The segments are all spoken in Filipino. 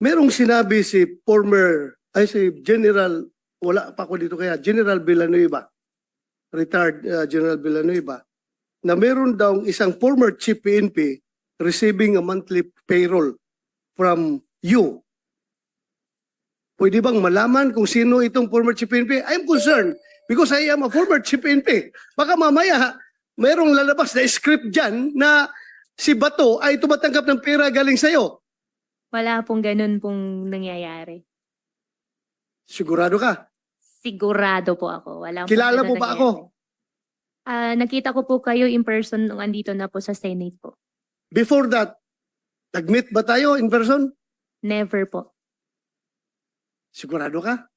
merong sinabi si former, ay si General, wala pa ako dito kaya, General Villanueva, retired uh, General Villanueva, na meron daw isang former chief PNP receiving a monthly payroll from you. Pwede bang malaman kung sino itong former chief PNP? I'm concerned because I am a former chief PNP. Baka mamaya, merong lalabas na script dyan na si Bato ay tumatanggap ng pera galing sa'yo. Wala pong ganun pong nangyayari. Sigurado ka? Sigurado po ako. Wala pong Kilala ganun mo ba nangyayari. ako? Ah, nakita ko po kayo in person nung andito na po sa Senate po. Before that, nag-meet ba tayo in person? Never po. Sigurado ka?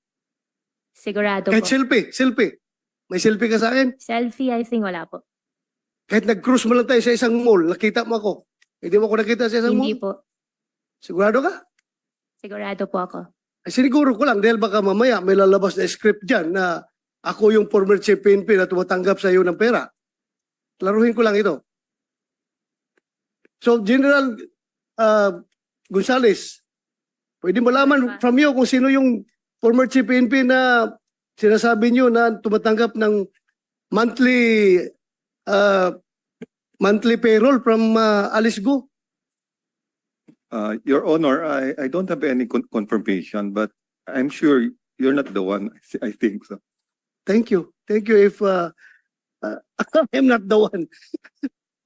Sigurado Kahit po. selfie, selfie. May selfie ka sa akin? Selfie, I think wala po. Kahit nag-cruise mo lang tayo sa isang mall, nakita mo ako. Hindi mo ako nakita sa isang Hindi mall? po. Sigurado ka? Sigurado po ako. Ay, siniguro ko lang dahil baka mamaya may lalabas na script dyan na ako yung former chief PNP na tumatanggap sa iyo ng pera. Laruhin ko lang ito. So, General uh, Gonzales, pwede malaman from you kung sino yung former chief PNP na sinasabi niyo na tumatanggap ng monthly uh, monthly payroll from uh, Alice Go. Uh, Your Honor, I, I don't have any con- confirmation, but I'm sure you're not the one. I think so. Thank you. Thank you if uh, uh, I'm not the one.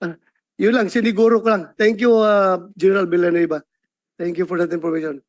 Yun lang, siniguro ko lang. Thank you, uh, General Villanueva. Thank you for that information.